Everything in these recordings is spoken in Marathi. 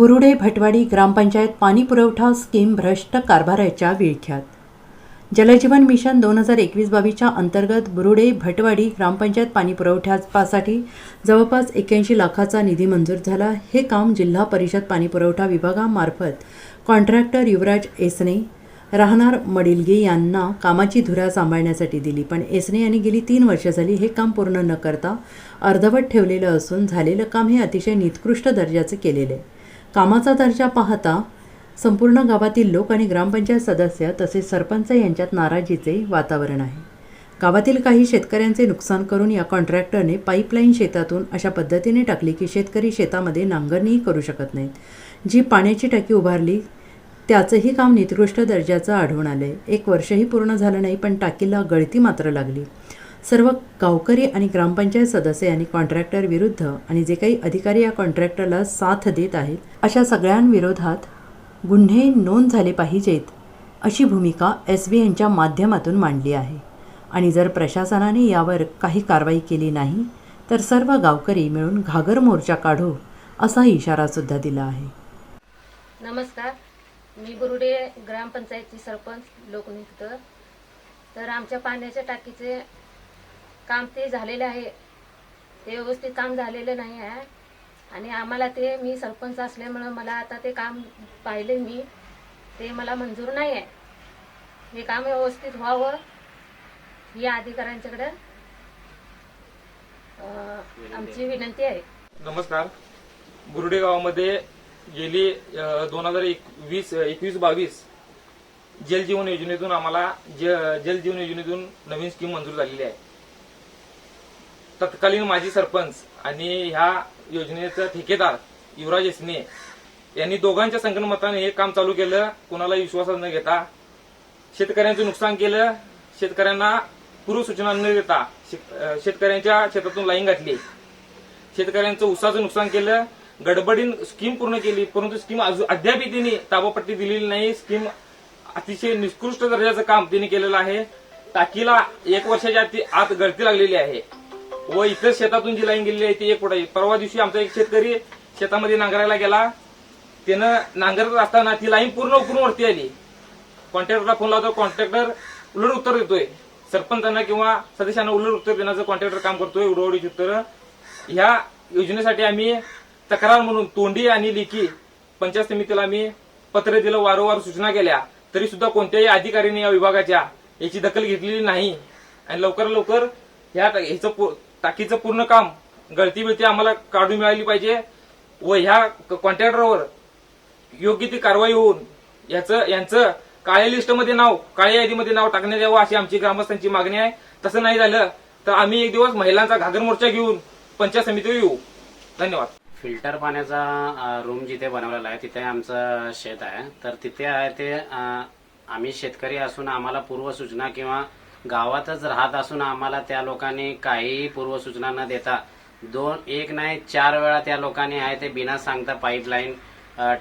बुरुडे भटवाडी ग्रामपंचायत पाणी पुरवठा स्कीम भ्रष्ट कारभाराच्या विळख्यात. जलजीवन मिशन दोन हजार एकवीस बावीसच्या अंतर्गत बुरुडे भटवाडी ग्रामपंचायत पाणी पुरवठ्यासाठी जवळपास एक्याऐंशी लाखाचा निधी मंजूर झाला. हे काम जिल्हा परिषद पाणी पुरवठा विभागामार्फत कॉन्ट्रॅक्टर युवराज एसने राहणार मडिलगे यांना कामाची धुरा सांभाळण्यासाठी दिली. पण एसने यांनी गेली तीन वर्ष झाली हे काम पूर्ण न करता अर्धवट ठेवलेलं असून झालेलं काम हे अतिशय निकृष्ट दर्जाचं केलेलं आहे. कामाचा दर्जा पाहता संपूर्ण गावातील लोक आणि ग्रामपंचायत सदस्य तसेच सरपंच यांच्यात नाराजीचे वातावरण आहे. गावातील काही शेतकऱ्यांचे नुकसान करून या कॉन्ट्रॅक्टरने पाईपलाईन शेतातून अशा पद्धतीने टाकली की शेतकरी शेतामध्ये नांगरणीही करू शकत नाहीत. जी पाण्याची टाकी उभारली त्याचंही काम निकृष्ट दर्जाचं आढळून आलं आहे एक वर्षही पूर्ण झालं नाही पण टाकीला गळती मात्र लागली. सर्व गावकरी आणि ग्रामपंचायत सदस्य यांनी कॉन्ट्रॅक्टर विरुद्ध आणि जे काही अधिकारी या कॉन्ट्रॅक्टरला साथ देत आहेत अशा सगळ्यांविरोधात गुन्हे नोंद झाले पाहिजेत अशी भूमिका एस बी यांच्या माध्यमातून मांडली आहे. आणि जर प्रशासनाने यावर काही कारवाई केली नाही तर सर्व गावकरी मिळून घागर मोर्चा काढू असा इशारासुद्धा दिला आहे. नमस्कार. मी बुरुडे ग्रामपंचायतची सरपंच लोकनियुक्त. तर आमच्या पाण्याच्या टाकीचे काम ते झालेले आहे. ते व्यवस्थित काम झालेलं नाही आहे. आणि आम्हाला ते मी सरपंच असल्यामुळं मला आता ते काम पाहिले मी. ते मला मंजूर नाही आहे. हे काम व्यवस्थित व्हावं ही अधिकाऱ्यांच्याकडे अं, आमची विनंती आहे. नमस्कार. बुरुडे गावामध्ये गेली दोन हजार वीस एकवीस बावीस जल जीवन योजनेतून आम्हाला ज जल जीवन योजनेतून नवीन स्कीम मंजूर झालेली आहे. तत्कालीन माजी सरपंच आणि ह्या योजनेचा ठेकेदार युवराज एसने यांनी दोघांच्या संगणमताने हे काम चालू केलं. कोणाला विश्वासात न घेता शेतकऱ्यांचं नुकसान केलं. शेतकऱ्यांना पूर्वसूचना न देता शेत- शेतकऱ्यांच्या शेतातून लाईन घातली. शेतकऱ्यांचं ऊसाचं नुकसान केलं. गडबडीन स्कीम पूर्ण केली. परंतु स्कीम अजून अद्याप तिने ताबापट्टी दिलेली नाही. स्कीम अतिशय निकृष्ट दर्जाचं काम तिने केलेलं आहे. टाकीला एक वर्षाच्या आत गळती लागलेली आहे. व इतर शेतातून जी लाईन गेलेली आहे ती एक फुटाची परवा दिवशी आमचा एक शेतकरी शेतामध्ये नांगरायला गेला. त्यानं नांगरत असताना ती लाईन पूर्ण उकरून वरती आली. कॉन्ट्रॅक्टरला फोन लावतो कॉन्ट्रॅक्टर उलट उत्तर देतोय. सरपंचांना किंवा सदस्यांना उलट उत्तर देण्याचं कॉन्ट्रॅक्टर काम करतोय उडवडीची उत्तर. ह्या योजनेसाठी आम्ही तक्रार म्हणून तोंडी आणि लेखी पंचायत समितीला आम्ही पत्र दिलं वारंवार सूचना केल्या. तरी सुद्धा कोणत्याही अधिकाऱ्यांनी या विभागाच्या याची दखल घेतलेली नाही. आणि लवकर लवकर ह्या ह्याचं टाकीचं पूर्ण काम गळती बिळती आम्हाला काढून मिळाली पाहिजे व ह्या कॉन्ट्रॅक्टरवर योग्य ती कारवाई होऊन याचं यांचं काळ्या लिस्टमध्ये नाव काळ्या यादीमध्ये नाव टाकण्यात यावं अशी आमची ग्रामस्थांची मागणी आहे. तसं नाही झालं तर आम्ही एक दिवस महिलांचा घागर मोर्चा घेऊन पंचायत समितीवर येऊ. धन्यवाद. फिल्टर पाण्याचा रूम जिथे बनवलेला आहे तिथे आमचं शेत आहे. तर तिथे आहे ते आम्ही शेतकरी असून आम्हाला पूर्वसूचना किंवा गावातच राहत असून आम्हाला त्या लोकांनी काही पूर्वसूचना न देता दोन एक नाही चार वेळा त्या लोकांनी आहे ते बिना सांगता पाईपलाईन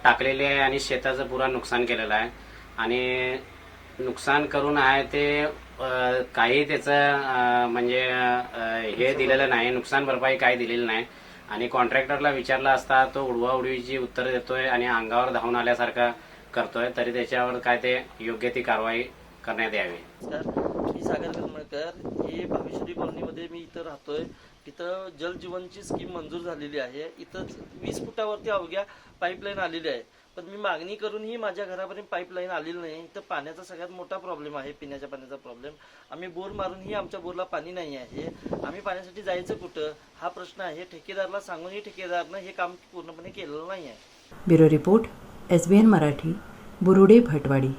टाकलेली आहे आणि शेताचं पुरा नुकसान केलेलं आहे. आणि नुकसान करून आहे ते काही त्याचं म्हणजे हे दिलेलं नाही नुकसान भरपाई काही दिलेली नाही. आणि कॉन्ट्रॅक्टरला विचारला असता तो उडवा उडवीची उत्तर देतोय आणि अंगावर धावून आल्यासारखा करतोय तरी त्याच्यावर काय ते योग्य ती कारवाई करण्यात यावी. सर मी सागर करमळकर हे भावेश्वरी कॉलनीमध्ये मी इथं राहतोय. इथं जलजीवनची स्कीम मंजूर झालेली आहे. इथं वीस फुटावरती अवघ्या पाईपलाईन आलेली आहे. पण मी मागणी करूनही माझ्या घरापर्यंत पाईपलाईन आलेली नाही. इथं पाण्याचा सगळ्यात मोठा प्रॉब्लेम आहे पिण्याच्या पाण्याचा प्रॉब्लेम. आम्ही बोर मारूनही आमच्या बोरला पाणी नाही आहे. आम्ही पाण्यासाठी जायचं कुठं? हा प्रश्न आहे. ठेकेदारला सांगूनही ठेकेदारनं हे काम पूर्णपणे केलेलं नाही आहे. Bureau report S B N Marathi Burude Bhatwadi.